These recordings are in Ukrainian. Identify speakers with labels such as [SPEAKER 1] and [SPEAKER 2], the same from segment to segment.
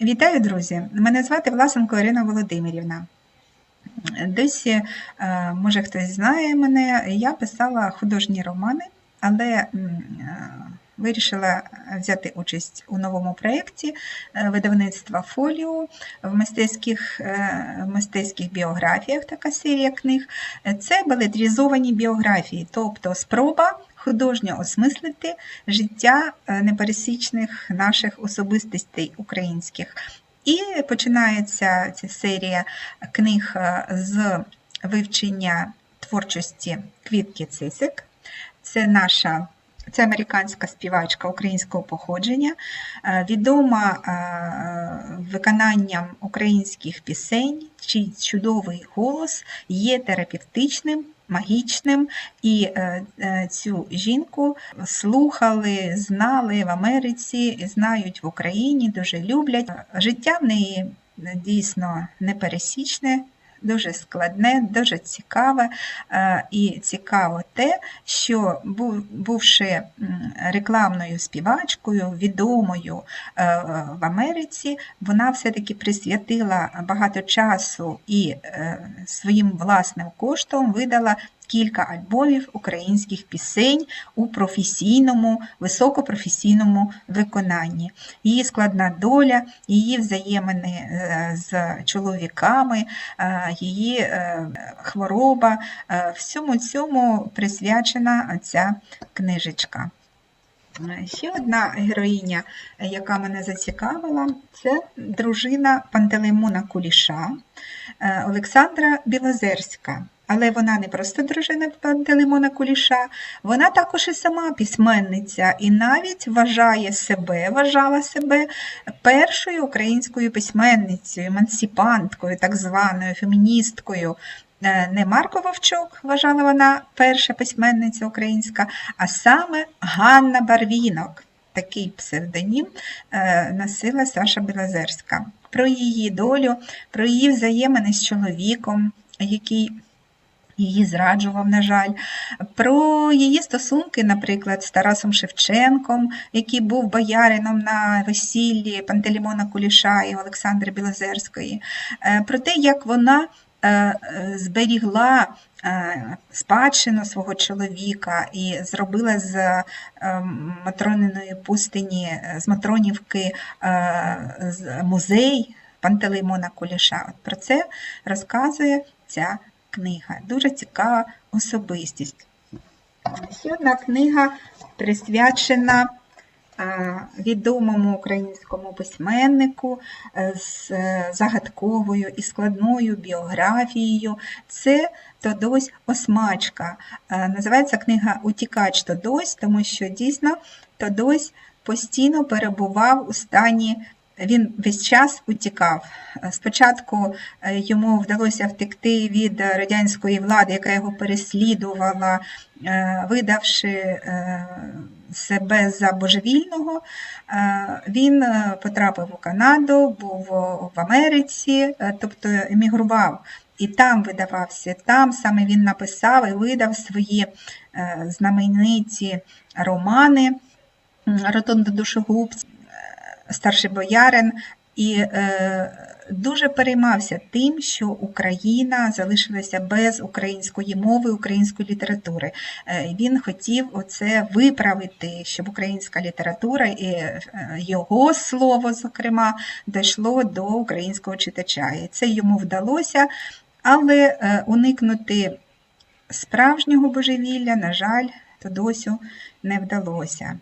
[SPEAKER 1] Вітаю, друзі! Мене звати Власенко Ірина Володимирівна. Десь, е, може, хтось знає мене, я писала художні романи, але е, вирішила взяти участь у новому проєкті е, видавництва Фоліо в мистецьких, в мистецьких біографіях, така серія книг. Це балетрізовані біографії, тобто спроба художньо осмислити життя е, непересічних наших особистостей українських. І починається ця серія книг е, з вивчення творчості Квітки Цисик. Це наша це американська співачка українського походження, е, відома виконанням українських пісень, чий чудовий голос є терапевтичним, магічним, і е, е, цю жінку слухали, знали в Америці, знають в Україні, дуже люблять. Життя в неї дійсно непересічне. Дуже складне, дуже цікаве. Е, І цікаво те, що бувши рекламною співачкою, відомою е, в Америці, вона все-таки присвятила багато часу і е, своїм власним коштом видала кілька альбомів українських пісень у професійному, високопрофесійному виконанні. Її складна доля, її взаємини е, з чоловіками, е, її е, хвороба, всьому цьому присвячена ця книжечка. Ще одна героїня, яка мене зацікавила, це дружина Пантелеймона Куліша Олександра Білозерська. Але вона не просто дружина Пантелеймона Куліша, вона також і сама письменниця, і навіть вважає себе, вважала себе першою українською письменницею, емансипанткою, так званою феміністкою. Е, Не Марко Вовчук, вважала вона перша письменниця українська, а саме Ганна Барвінок. Такий псевдонім е, носила Саша Білозерська. Про її долю, про її взаємини з чоловіком, який її зраджував, на жаль, про її стосунки, наприклад, з Тарасом Шевченком, який був боярином на весіллі Пантелеймона Куліша і Олександри Білозерської, е, про те, як вона е, е, зберігла спадщину свого чоловіка і зробила з Матрониної пустині, з Матронівки музей Пантелеймона Куліша. От про це розказує ця книга. Дуже цікава особистість. Ще одна книга присвячена відомому українському письменнику е, з е, загадковою і складною біографією. Це Тодось Осмачка. Е, Називається книга Утікач Тодось, тому що дійсно Тодось постійно перебував у стані. Він весь час утікав. Спочатку е, йому вдалося втекти від радянської влади, яка його переслідувала, е, видавши е, себе за божевільного. Він потрапив у Канаду, був в Америці, тобто емігрував. І там видавався, там саме він написав і видав свої знамениті романи Ротонда душогубця, старший боярин, і е, дуже переймався тим, що Україна залишилася без української мови, української літератури. Е, він хотів оце виправити, щоб українська література і е, його слово, зокрема, дійшло до українського читача. І це йому вдалося, але е, уникнути справжнього божевілля, на жаль, Тодосю не вдалося.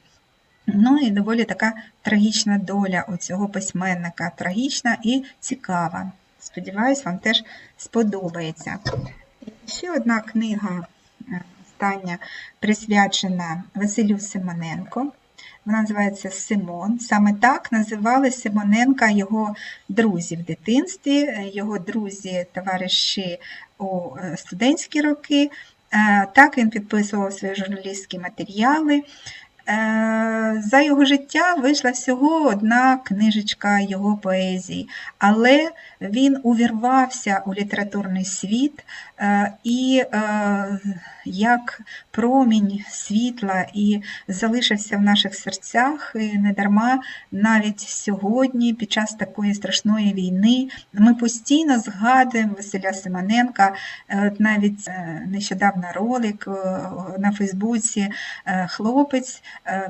[SPEAKER 1] Ну і доволі така трагічна доля у цього письменника, трагічна і цікава. Сподіваюсь, вам теж сподобається. Ще одна книга е, остання присвячена Василю Симоненко. Вона називається Симон. Саме так називали Симоненка його друзі в дитинстві, його друзі, товариші у е, студентські роки. Е, Так він підписував свої журналістські матеріали. Е, За його життя вийшла всього одна книжечка його поезії, але він увірвався у літературний світ е, і е, як промінь світла і залишився в наших серцях і недарма навіть сьогодні, під час такої страшної війни, ми постійно згадуємо Василя Симоненка. Навіть нещодавно ролик на Фейсбуці хлопець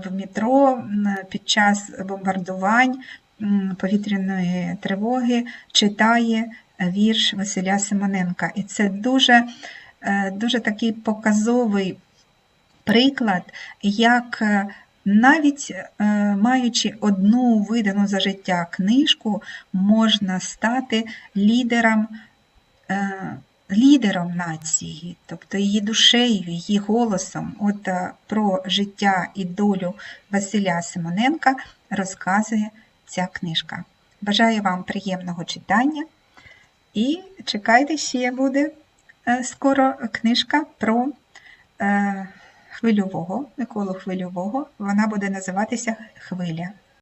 [SPEAKER 1] в метро під час бомбардувань повітряної тривоги читає е, вірш Василя Симоненка. І це дуже, е, дуже такий показовий приклад, як е, навіть е, маючи одну видану за життя книжку, можна стати лідером, е, лідером нації, тобто її душею, її голосом. От е, про життя і долю Василя Симоненка розказує ця книжка. Бажаю вам приємного читання і чекайте, ще буде е, скоро книжка про е, хвильового, Миколу Хвильового. Вона буде називатися Хвиля.